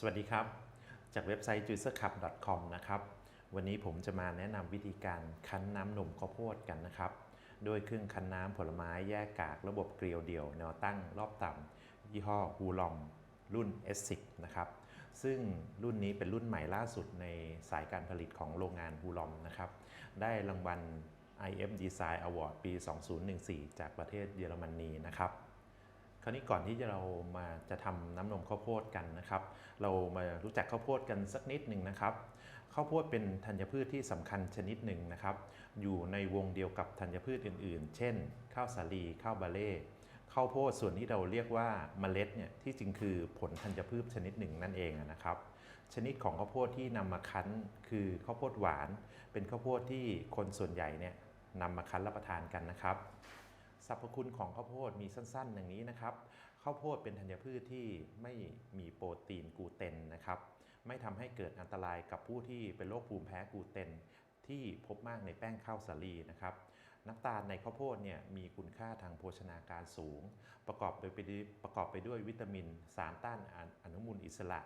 สวัสดีครับ จากเว็บไซต์ juicercup.com นะครับ วันนี้ผมจะมาแนะนำวิธีการคั้นน้ำนมข้าวโพดกันนะครับ โดยเครื่องคั้นน้ำผลไม้แยกกากระบบเกลียวเดี่ยว แนวตั้งรอบต่ำยี่ห้อฮูลอมรุ่น S10 นะครับ ซึ่งรุ่นนี้เป็นรุ่นใหม่ล่าสุดในสายการผลิตของโรงงานฮูลอมนะครับ ได้รางวัล IF Design Award ปี 2014 จากประเทศเยอรมนีนะครับ คราวนี้ก่อนที่จะเรามาจะทำน้ำนมข้าวโพดกันนะครับ เรามารู้จักข้าวโพดกันสักนิดหนึ่งนะครับ ข้าวโพดเป็นธัญพืชที่สำคัญชนิดหนึ่งนะครับ อยู่ในวงเดียวกับธัญพืชอื่น ๆ เช่น ข้าวสาลี ข้าวบาเล่ ข้าวโพดส่วนที่เราเรียกว่าเมล็ดเนี่ยที่จริงคือผลธัญพืชชนิดหนึ่งนั่นเองนะครับ ชนิดของข้าวโพดที่นำมาคั้นคือข้าวโพดหวาน เป็นข้าวโพดที่คนส่วนใหญ่เนี่ยนำมาคั้นรับประทานกันนะครับ สรรพคุณของข้าวโพดมีสั้นๆ อย่างนี้นะครับ ข้าวโพดเป็นธัญพืชที่ไม่มีโปรตีนกลูเตนนะครับ ไม่ทำให้เกิดอันตรายกับผู้ที่เป็นโรคภูมิแพ้กลูเตนที่พบมากในแป้งข้าวสาลีนะครับ น้ำตาลในข้าวโพดเนี่ยมีคุณค่าทางโภชนาการสูง ประกอบโดยไปประกอบไปด้วยวิตามิน สารต้านอนุมูลอิสระ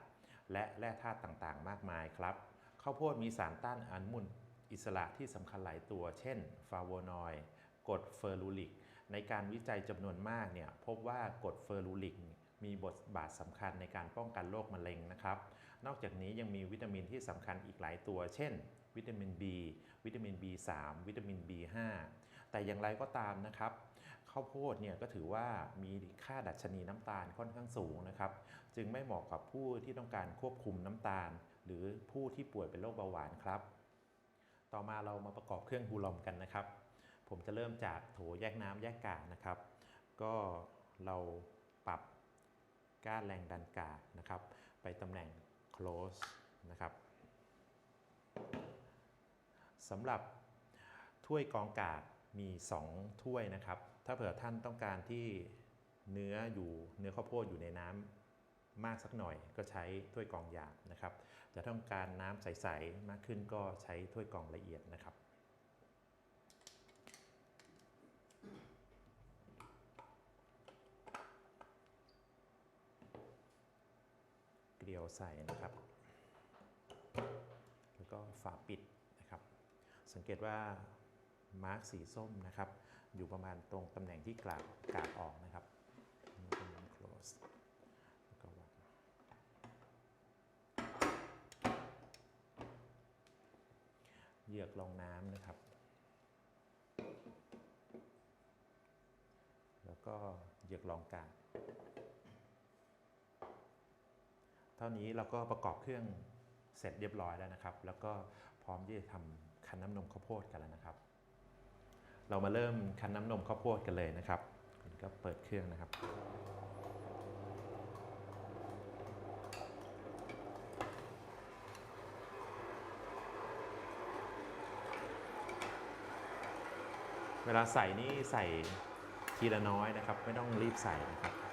และแร่ธาตุต่างๆ มากมายครับข้าวโพดมีสารต้านอนุมูลอิสระที่สำคัญหลายตัว เช่นฟลาโวนอยด์กรดเฟอร์ลูริก ในการวิจัยจำนวนมากเนี่ยพบว่ากรดเฟอร์ลูริกมีบทบาทสำคัญในการป้องกันโรคมะเร็งนะครับ นอกจากนี้ยังมีวิตามินที่สำคัญอีกหลายตัว เช่น วิตามิน B วิตามิน B3 วิตามิน B5 แต่อย่างไรก็ตามนะครับข้าวโพดเนี่ยก็ถือว่ามีค่าดัชนีน้ำตาลค่อนข้างสูงนะครับ จึงไม่เหมาะกับผู้ที่ต้องการควบคุมน้ำตาล หรือผู้ที่ป่วยเป็นโรคเบาหวานครับ ต่อมาเรามาประกอบเครื่องฮูลอมกันนะครับ ผมจะเริ่มจากโถแยกน้ำแยกกากนะครับ ก็เราปรับก้านแรงดันกากนะครับ ไปตำแหน่ง close นะครับสำหรับถ้วยกองกากมี 2 ถ้วยนะครับ ถ้าเผื่อท่านต้องการที่เนื้ออยู่เนื้อข้าวโพดอยู่ในน้ำมากสักหน่อย ก็ใช้ถ้วยกองหยาบนะครับแต่ต้องการน้ำใสๆมากขึ้นก็ใช้ถ้วยกองละเอียดนะครับ เกลี ยวใส่นะครับ แล้วก็ฝาปิดนะครับ สังเกตว่ามาร์กสีส้มนะครับ อยู่ประมาณตรงตำแหน่งที่กลากกากออกนะครับนี่เป็น close แล้วก็วางเหยือกรองน้ำนะครับ แล้วก็เหยือกรองกาก ท่านี้เราก็ประกอบเครื่องเสร็จเรียบร้อยแล้วนะครับ แล้วก็พร้อมที่จะทำคั้นน้ำนมข้าวโพดกันแล้วนะครับ เรามาเริ่มคั้นน้ำนมข้าวโพดกันเลยนะครับคุณก็เปิดเครื่องนะครับ เวลาใส่นี่ใส่ทีละน้อยนะครับ ไม่ต้องรีบใส่นะครับ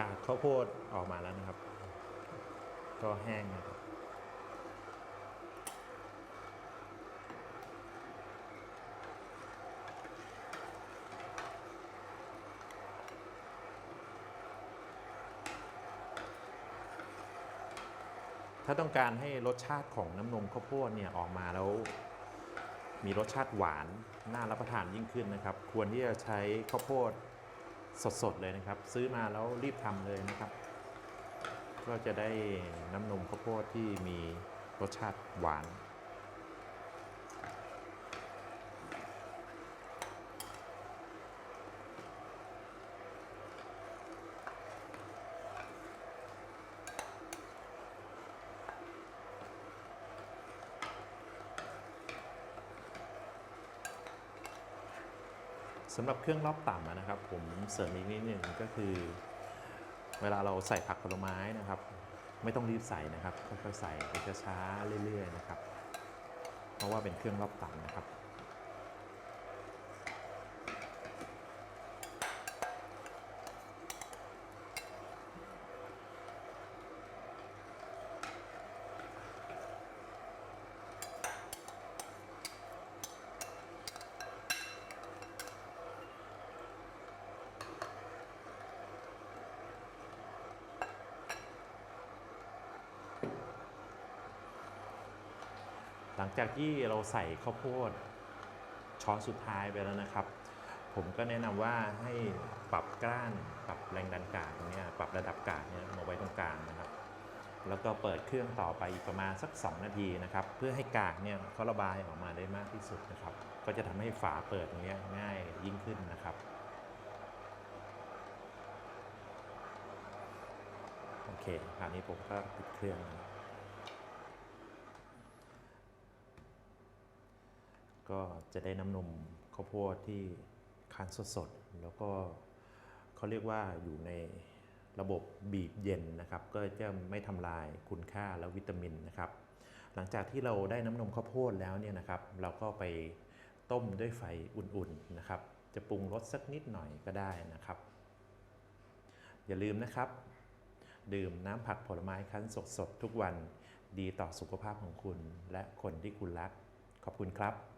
กากข้าวโพดออกมาแล้วนะครับ ก็แห้งนะครับถ้าต้องการให้รสชาติของน้ำนมข้าวโพดเนี่ยออกมาแล้ว มีรสชาติหวานน่ารับประทานยิ่งขึ้นนะครับ ควรที่จะใช้ข้าวโพด สดๆเลยนะครับ ซื้อมาแล้วรีบทำเลยนะครับ ก็จะได้น้ำนมข้าวโพดที่มีรสชาติหวาน สำหรับเครื่องรอบต่ำนะครับ ผมเสริมอีกนิดหนึ่งก็คือ เวลาเราใส่ผักผลไม้นะครับ ไม่ต้องรีบใส่นะครับค่อยๆใส่ไปช้าๆเรื่อย ๆ นะครับ เพราะว่าเป็นเครื่องรอบต่ำนะครับ หลังจากที่เราใส่ข้าวโพดช้อนสุดท้ายไปแล้วนะครับ ผมก็แนะนำว่าให้ปรับกล้านปรับแรงดันกากตรงเนี้ยปรับระดับกากเนี่ยมาไว้ตรงกลางนะครับ แล้วก็เปิดเครื่องต่อไปอีกประมาณสัก 2 นาทีนะครับ เพื่อให้กากเนี่ยเขาระบายออกมาได้มากที่สุดนะครับ ก็จะทำให้ฝาเปิดตรงเนี้ยง่ายยิ่งขึ้นนะครับโอเคคราวนี้ผมก็ปิดเครื่องนะ ก็จะได้น้ำนมข้าวโพดที่คั้นสดๆ แล้วก็เขาเรียกว่าอยู่ในระบบบีบเย็นนะครับ ก็จะไม่ทำลายคุณค่าและวิตามินนะครับ หลังจากที่เราได้น้ำนมข้าวโพดแล้วเนี่ยนะครับ เราก็ไปต้มด้วยไฟอุ่นๆนะครับ จะปรุงรสสักนิดหน่อยก็ได้นะครับ อย่าลืมนะครับ ดื่มน้ำผักผลไม้คั้นสดๆ ทุกวันดีต่อสุขภาพของคุณ และคนที่คุณรัก ขอบคุณครับ